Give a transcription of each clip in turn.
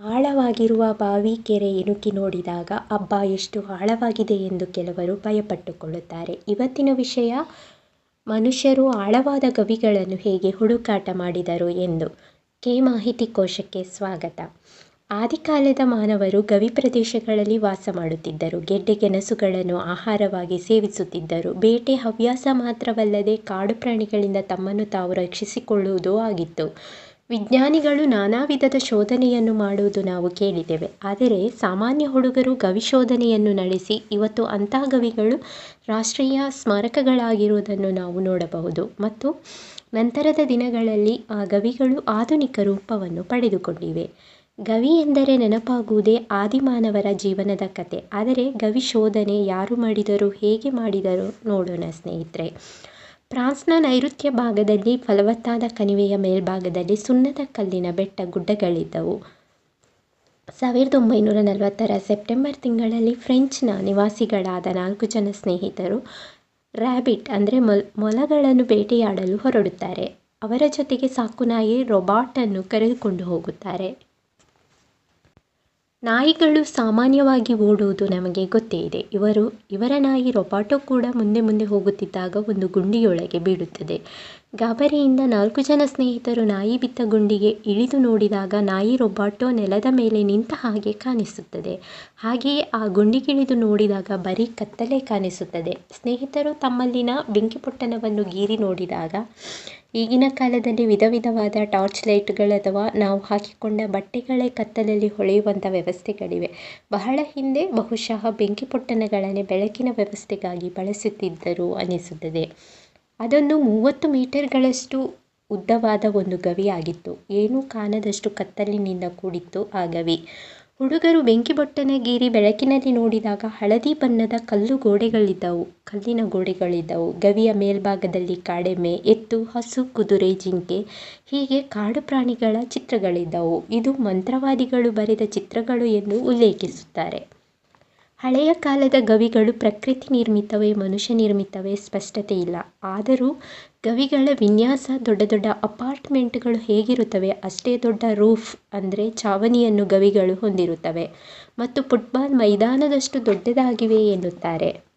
ಆಳವಾಗಿರುವ ಬಾವಿ ಕೆರೆ ಇಣುಕಿ ನೋಡಿದಾಗ, ಅಬ್ಬಾ, ಎಷ್ಟು ಆಳವಾಗಿದೆ ಎಂದು ಕೆಲವರು ಭಯಪಟ್ಟುಕೊಳ್ಳುತ್ತಾರೆ. ಇವತ್ತಿನ ವಿಷಯ, ಮನುಷ್ಯರು ಆಳವಾದ ಗವಿಗಳನ್ನು ಹೇಗೆ ಹುಡುಕಾಟ ಮಾಡಿದರು ಎಂದು. ಕೆ ಮಾಹಿತಿ ಕೋಶಕ್ಕೆ ಸ್ವಾಗತ. ಆದಿಕಾಲದ ಮಾನವರು ಗವಿ ಪ್ರದೇಶಗಳಲ್ಲಿ ವಾಸ ಮಾಡುತ್ತಿದ್ದರು. ಗೆಡ್ಡೆ ಗೆಣಸುಗಳನ್ನು ಆಹಾರವಾಗಿ ಸೇವಿಸುತ್ತಿದ್ದರು. ಬೇಟೆ ಹವ್ಯಾಸ ಮಾತ್ರವಲ್ಲದೆ ಕಾಡು ಪ್ರಾಣಿಗಳಿಂದ ತಮ್ಮನ್ನು ತಾವು ರಕ್ಷಿಸಿಕೊಳ್ಳುವುದೂ ಆಗಿತ್ತು. ವಿಜ್ಞಾನಿಗಳು ನಾನಾ ವಿಧದ ಶೋಧನೆಯನ್ನು ಮಾಡುವುದು ನಾವು ಕೇಳಿದ್ದೇವೆ. ಆದರೆ ಸಾಮಾನ್ಯ ಹುಡುಗರು ಗವಿ ಶೋಧನೆಯನ್ನು ನಡೆಸಿ, ಇವತ್ತು ಅಂತಹ ಗವಿಗಳು ರಾಷ್ಟ್ರೀಯ ಸ್ಮಾರಕಗಳಾಗಿರುವುದನ್ನು ನಾವು ನೋಡಬಹುದು. ಮತ್ತು ನಂತರದ ದಿನಗಳಲ್ಲಿ ಆ ಗವಿಗಳು ಆಧುನಿಕ ರೂಪವನ್ನು ಪಡೆದುಕೊಂಡಿವೆ. ಗವಿ ಎಂದರೆ ನೆನಪಾಗುವುದೇ ಆದಿಮಾನವರ ಜೀವನದ ಕತೆ. ಆದರೆ ಗವಿ ಶೋಧನೆ ಯಾರು ಮಾಡಿದರು, ಹೇಗೆ ಮಾಡಿದರು ನೋಡೋಣ ಸ್ನೇಹಿತರೆ. ಫ್ರಾನ್ಸ್ನ ನೈಋತ್ಯ ಭಾಗದಲ್ಲಿ ಫಲವತ್ತಾದ ಕಣಿವೆಯ ಮೇಲ್ಭಾಗದಲ್ಲಿ ಸುಣ್ಣದ ಕಲ್ಲಿನ ಬೆಟ್ಟ ಗುಡ್ಡಗಳಿದ್ದವು. ಸಾವಿರದ ಒಂಬೈನೂರ ನಲವತ್ತರ ಸೆಪ್ಟೆಂಬರ್ ತಿಂಗಳಲ್ಲಿ ಫ್ರೆಂಚ್ನ ನಿವಾಸಿಗಳಾದ ನಾಲ್ಕು ಜನ ಸ್ನೇಹಿತರು ರ್ಯಾಬಿಟ್ ಅಂದರೆ ಮೊಲ್, ಮೊಲಗಳನ್ನು ಬೇಟೆಯಾಡಲು ಹೊರಡುತ್ತಾರೆ. ಅವರ ಜೊತೆಗೆ ಸಾಕುನಾಯಿ ರೊಬಾಟನ್ನು ಕರೆದುಕೊಂಡು ಹೋಗುತ್ತಾರೆ. ನಾಯಿಗಳು ಸಾಮಾನ್ಯವಾಗಿ ಓಡುವುದು ನಮಗೆ ಗೊತ್ತೇ ಇದೆ. ಇವರು, ಇವರ ನಾಯಿ ರೊಬಾಟೋ ಕೂಡ ಮುಂದೆ ಮುಂದೆ ಹೋಗುತ್ತಿದ್ದಾಗ ಒಂದು ಗುಂಡಿಯೊಳಗೆ ಬೀಳುತ್ತದೆ. ಗಾಬರಿಯಿಂದ ನಾಲ್ಕು ಜನ ಸ್ನೇಹಿತರು ನಾಯಿ ಬಿದ್ದ ಗುಂಡಿಗೆ ಇಳಿದು ನೋಡಿದಾಗ ನಾಯಿ ರೊಬಾಟೊ ನೆಲದ ಮೇಲೆ ನಿಂತ ಹಾಗೆ ಕಾಣಿಸುತ್ತದೆ. ಹಾಗೆಯೇ ಆ ಗುಂಡಿಗಿಳಿದು ನೋಡಿದಾಗ ಬರೀ ಕತ್ತಲೆ ಕಾಣಿಸುತ್ತದೆ. ಸ್ನೇಹಿತರು ತಮ್ಮಲ್ಲಿನ ಬೆಂಕಿಪೊಟ್ಟಣವನ್ನು ಗೀರಿ ನೋಡಿದಾಗ, ಈಗಿನ ಕಾಲದಲ್ಲಿ ವಿಧ ವಿಧವಾದ ಟಾರ್ಚ್ ಲೈಟ್ಗಳು ಅಥವಾ ನಾವು ಹಾಕಿಕೊಂಡ ಬಟ್ಟೆಗಳೇ ಕತ್ತಲಲ್ಲಿ ಹೊಳೆಯುವಂಥ ವ್ಯವಸ್ಥೆಗಳಿವೆ. ಬಹಳ ಹಿಂದೆ ಬಹುಶಃ ಬೆಂಕಿಪೊಟ್ಟಣಗಳನ್ನೇ ಬೆಳಕಿನ ವ್ಯವಸ್ಥೆಗಾಗಿ ಬಳಸುತ್ತಿದ್ದರು ಅನಿಸುತ್ತದೆ. ಅದೊಂದು ಮೂವತ್ತು ಮೀಟರ್ಗಳಷ್ಟು ಉದ್ದವಾದ ಒಂದು ಗವಿಯಾಗಿತ್ತು ಏನೂ ಕಾಣದಷ್ಟು ಕತ್ತಲಿನಿಂದ ಕೂಡಿತ್ತು ಆ ಗವಿ. ಹುಡುಗರು ಗೀರಿ ಬೆಳಕಿನಲ್ಲಿ ನೋಡಿದಾಗ ಹಳದಿ ಬಣ್ಣದ ಕಲ್ಲು ಗೋಡೆಗಳಿದ್ದವು. ಕಲ್ಲಿನ ಗೋಡೆಗಳಿದ್ದವು. ಗವಿಯ ಮೇಲ್ಭಾಗದಲ್ಲಿ ಕಾಡೆಮ್ಮೆ ಎತ್ತು, ಹಸು, ಕುದುರೆ, ಜಿಂಕೆ, ಹೀಗೆ ಕಾಡು ಪ್ರಾಣಿಗಳ ಚಿತ್ರಗಳಿದ್ದವು. ಇದು ಮಂತ್ರವಾದಿಗಳು ಬರೆದ ಚಿತ್ರಗಳು ಎಂದು ಉಲ್ಲೇಖಿಸುತ್ತಾರೆ. ಹಳೆಯ ಕಾಲದ ಗವಿಗಳು ಪ್ರಕೃತಿ ನಿರ್ಮಿತವೇ, ಮನುಷ್ಯ ನಿರ್ಮಿತವೇ ಸ್ಪಷ್ಟತೆ ಇಲ್ಲ. ಆದರೂ ಗವಿಗಳ ವಿನ್ಯಾಸ ದೊಡ್ಡ ದೊಡ್ಡ ಅಪಾರ್ಟ್ಮೆಂಟ್ಗಳು ಹೇಗಿರುತ್ತವೆ? ಅಷ್ಟೇ ದೊಡ್ಡ ರೂಫ್ ಅಂದರೆ ಛಾವಣಿಯನ್ನು ಗವಿಗಳು ಹೊಂದಿರುತ್ತವೆ. ಮತ್ತು ಫುಟ್ಬಾಲ್ ಮೈದಾನದಷ್ಟು ದೊಡ್ಡದಾಗಿವೆ ಎನ್ನುತ್ತಾರೆ.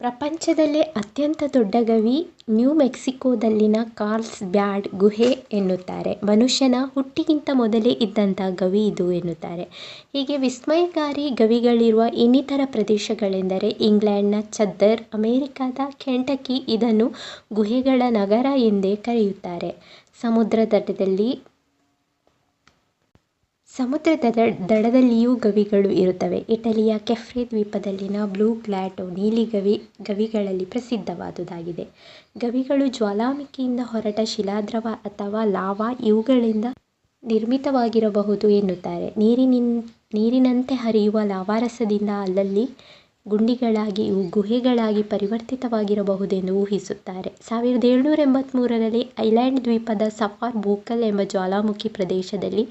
ಪ್ರಪಂಚದಲ್ಲೇ ಅತ್ಯಂತ ದೊಡ್ಡ ಗವಿ ನ್ಯೂ ಮೆಕ್ಸಿಕೋದಲ್ಲಿನ ಕಾರ್ಲ್ಸ್ ಬ್ಯಾಡ್ ಗುಹೆ ಎನ್ನುತ್ತಾರೆ. ಮನುಷ್ಯನ ಹುಟ್ಟಿಗಿಂತ ಮೊದಲೇ ಇದ್ದಂಥ ಗವಿ ಇದು ಎನ್ನುತ್ತಾರೆ. ಹೀಗೆ ವಿಸ್ಮಯಕಾರಿ ಗವಿಗಳಿರುವ ಇನ್ನಿತರ ಪ್ರದೇಶಗಳೆಂದರೆ ಇಂಗ್ಲೆಂಡ್ನ ಚದ್ದರ್, ಅಮೇರಿಕಾದ ಕೆಂಟಕಿ ಇದನ್ನು ಗುಹೆಗಳ ನಗರ ಎಂದೇ ಕರೆಯುತ್ತಾರೆ. ಸಮುದ್ರ ತಟದಲ್ಲಿ ಸಮುದ್ರದ ದಡದಲ್ಲಿಯೂ ಗವಿಗಳು ಇರುತ್ತವೆ. ಇಟಲಿಯ ಕೆಫ್ರೆ ದ್ವೀಪದಲ್ಲಿನ ಬ್ಲೂ ಗ್ಲಾಟೋ ನೀಲಿ ಗವಿ, ಗವಿಗಳಲ್ಲಿ ಪ್ರಸಿದ್ಧವಾದುದಾಗಿದೆ. ಗವಿಗಳು ಜ್ವಾಲಾಮುಖಿಯಿಂದ ಹೊರಟ ಶಿಲಾದ್ರವ ಅಥವಾ ಲಾವಾ ಇವುಗಳಿಂದ ನಿರ್ಮಿತವಾಗಿರಬಹುದು ಎನ್ನುತ್ತಾರೆ. ನೀರಿನಂತೆ ಹರಿಯುವ ಲಾವಾರಸದಿಂದ ಅಲ್ಲಲ್ಲಿ ಗುಂಡಿಗಳಾಗಿ, ಇವು ಗುಹೆಗಳಾಗಿ ಪರಿವರ್ತಿತವಾಗಿರಬಹುದೆಂದು ಊಹಿಸುತ್ತಾರೆ. ಸಾವಿರದ ಏಳುನೂರ ಎಂಬತ್ತ್ಮೂರರಲ್ಲಿ ಐಲ್ಯಾಂಡ್ ದ್ವೀಪದ ಸಫಾರ್ ಬೋಕಲ್ ಎಂಬ ಜ್ವಾಲಾಮುಖಿ ಪ್ರದೇಶದಲ್ಲಿ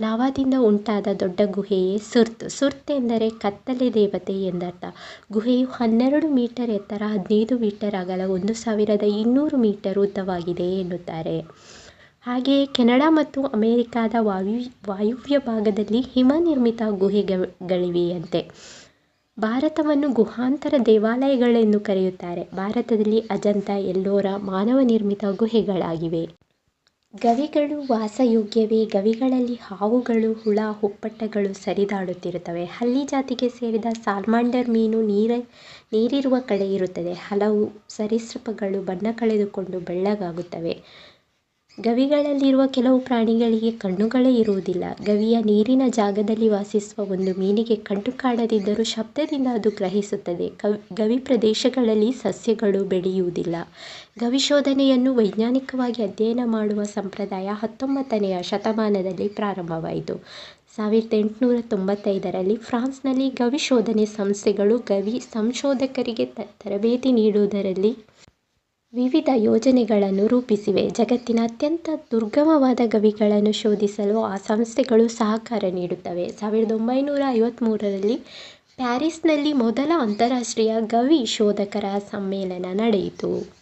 ಲಾವಾದಿಂದ ಉಂಟಾದ ದೊಡ್ಡ ಗುಹೆಯೇ ಸುರ್ತ್. ಸುರ್ತ್ ಎಂದರೆ ಕತ್ತಲೆ ದೇವತೆ ಎಂದರ್ಥ. ಗುಹೆಯು ಹನ್ನೆರಡು ಮೀಟರ್ ಎತ್ತರ, ಹದಿನೈದು ಮೀಟರ್ ಅಗಲ, ಒಂದು ಸಾವಿರದ ಇನ್ನೂರು ಮೀಟರ್ ಉದ್ದವಾಗಿದೆ ಎನ್ನುತ್ತಾರೆ. ಹಾಗೆಯೇ ಕೆನಡಾ ಮತ್ತು ಅಮೆರಿಕಾದ ವಾಯು, ವಾಯುವ್ಯ ಭಾಗದಲ್ಲಿ ಹಿಮ ನಿರ್ಮಿತ ಗುಹೆಗಳಿವೆಯಂತೆ. ಭಾರತವನ್ನು ಗುಹಾಂತರ ದೇವಾಲಯಗಳೆಂದು ಕರೆಯುತ್ತಾರೆ. ಭಾರತದಲ್ಲಿ ಅಜಂತ, ಎಲ್ಲೋರ, ಮಾನವ ನಿರ್ಮಿತ ಗುಹೆಗಳಾಗಿವೆ. ಗವಿಗಳು ವಾಸಯೋಗ್ಯವೇ. ಗವಿಗಳಲ್ಲಿ ಹಾವುಗಳು, ಹುಳ, ಹುಪ್ಪಟ್ಟಗಳು ಸರಿದಾಡುತ್ತಿರುತ್ತವೆ. ಹಲ್ಲಿ ಜಾತಿಗೆ ಸೇರಿದ ಸಾಲ್ಮಾಂಡರ್ ಮೀನು ನೀರ, ನೀರಿರುವ ಕಡೆ ಇರುತ್ತದೆ. ಹಲವು ಸರೀಸೃಪಗಳು ಬಣ್ಣ ಕಳೆದುಕೊಂಡು ಬೆಳ್ಳಗಾಗುತ್ತವೆ. ಗವಿಗಳಲ್ಲಿರುವ ಕೆಲವು ಪ್ರಾಣಿಗಳಿಗೆ ಕಣ್ಣುಗಳೇ ಇರುವುದಿಲ್ಲ. ಗವಿಯ ನೀರಿನ ಜಾಗದಲ್ಲಿ ವಾಸಿಸುವ ಒಂದು ಮೀನಿಗೆ ಕಣ್ಣು ಕಾಣದಿದ್ದರೂ ಶಬ್ದದಿಂದ ಅದು ಗ್ರಹಿಸುತ್ತದೆ. ಗವಿ ಪ್ರದೇಶಗಳಲ್ಲಿ ಸಸ್ಯಗಳು ಬೆಳೆಯುವುದಿಲ್ಲ. ಗವಿಶೋಧನೆಯನ್ನು ವೈಜ್ಞಾನಿಕವಾಗಿ ಅಧ್ಯಯನ ಮಾಡುವ ಸಂಪ್ರದಾಯ ಹತ್ತೊಂಬತ್ತನೆಯ ಶತಮಾನದಲ್ಲಿ ಪ್ರಾರಂಭವಾಯಿತು. ಸಾವಿರದ ಎಂಟುನೂರ ತೊಂಬತ್ತೈದರಲ್ಲಿ ಫ್ರಾನ್ಸ್ನಲ್ಲಿ ಗವಿಶೋಧನೆ ಸಂಸ್ಥೆಗಳು ಗವಿ ಸಂಶೋಧಕರಿಗೆ ತರಬೇತಿ ನೀಡುವುದರಲ್ಲಿ ವಿವಿಧ ಯೋಜನೆಗಳನ್ನು ರೂಪಿಸಿವೆ. ಜಗತ್ತಿನ ಅತ್ಯಂತ ದುರ್ಗಮವಾದ ಗವಿಗಳನ್ನು ಶೋಧಿಸಲು ಆ ಸಂಸ್ಥೆಗಳು ಸಹಕಾರ ನೀಡುತ್ತವೆ. ಸಾವಿರದ ಒಂಬೈನೂರ ಐವತ್ತ್ಮೂರರಲ್ಲಿ ಪ್ಯಾರಿಸ್ನಲ್ಲಿ ಮೊದಲ ಅಂತಾರಾಷ್ಟ್ರೀಯ ಗವಿ ಶೋಧಕರ ಸಮ್ಮೇಳನ ನಡೆಯಿತು.